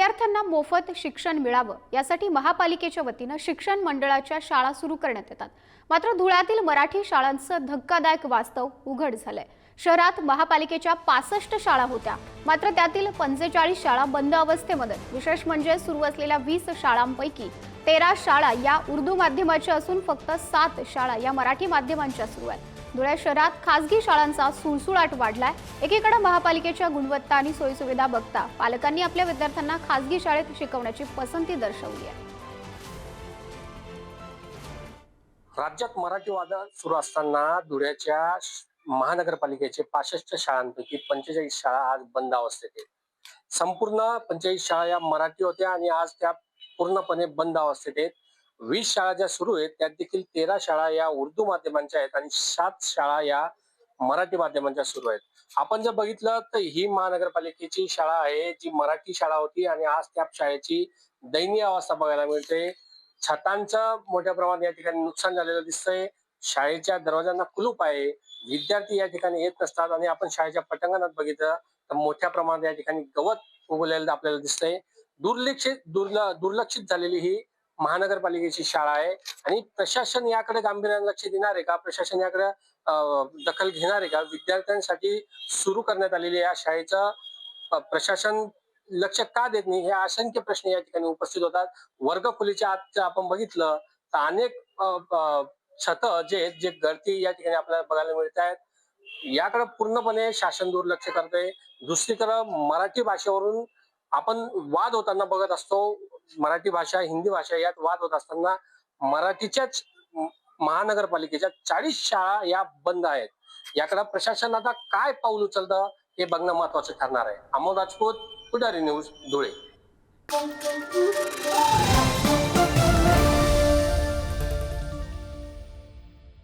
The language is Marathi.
विद्यार्थ्यांना मोफत शिक्षण मिळावं यासाठी महापालिकेच्या वतीनं शिक्षण मंडळाच्या शाळा सुरू करण्यात येतात. मात्र धुळ्यातील मराठी शाळांचं धक्कादायक वास्तव उघड झालंय. शहरात महापालिकेच्या पासष्ट शाळा होत्या. मात्र त्यातील पंचेचाळीस शाळा बंद अवस्थेमध्ये. विशेष म्हणजे सुरू असलेल्या वीस शाळांपैकी तेरा शाळा या उर्दू माध्यमाच्या असून फक्त सात शाळा या मराठी माध्यमांच्या सुरू आहेत. धुळे शहरात खासगी शाळांचा सुळसुळाट वाढलाय. एकीकडे महापालिकेच्या गुणवत्ता आणि सोयीसुविधा बघता पालकांनी आपल्या विद्यार्थ्यांना खासगी शाळेत शिकवण्याची पसंती दर्शवली आहे. राज्यात मराठी वादळ सुरू असताना धुळ्याच्या महानगरपालिकेचे पासष्ट शाळांपैकी पंचेचाळीस शाळा आज बंद अवस्थेत आहेत. संपूर्ण पंचेचाळीस शाळा या मराठी होत्या आणि आज त्या पूर्णपणे बंद अवस्थेत आहेत. वीस शाळा ज्या सुरू आहेत त्यात देखील तेरा शाळा या उर्दू माध्यमांच्या आहेत आणि सात शाळा या मराठी माध्यमांच्या सुरू आहेत. आपण जर बघितलं तर ही महानगरपालिकेची शाळा आहे जी मराठी शाळा होती आणि आज त्या शाळेची दयनीय अवस्था बघायला मिळते. छतांचं मोठ्या प्रमाणात या ठिकाणी नुकसान झालेलं दिसतंय. शाळेच्या दरवाजांना कुलूप आहे. विद्यार्थी या ठिकाणी येत नसतात आणि आपण शाळेच्या पटांगणात बघितलं तर मोठ्या प्रमाणात या ठिकाणी गवत उगवलेलं आपल्याला दिसतंय. दुर्लक्षित दुर्ल दुर्लक्षित झालेली ही महानगरपालिकेची शाळा आहे आणि प्रशासन याकडे गांभीर्याने लक्ष देणार आहे का? प्रशासन याकडे अं, दखल घेणार आहे का? विद्यार्थ्यांसाठी सुरू करण्यात आलेली या शाळेचं प्रशासन लक्ष का देत नाही? हे असंख्य प्रश्न या ठिकाणी उपस्थित होतात. वर्गखोलीच्या आत आपण बघितलं तर अनेक छत जे जे गळती या ठिकाणी आपल्याला बघायला मिळत आहेत. याकडे पूर्णपणे शासन दुर्लक्ष करते दुसरीकडे मराठी भाषेवरून आपण वाद होताना बघत असतो. मराठी भाषा हिंदी भाषा यात वाद होत असताना मराठीच्याच महानगरपालिकेच्या चाळीस शाळा या बंद आहेत. याकडे प्रशासन आता काय पाऊल उचलतं हे बघणं महत्वाचं ठरणार आहे. अमोल राजपूत पुढारी न्यूज धुळे.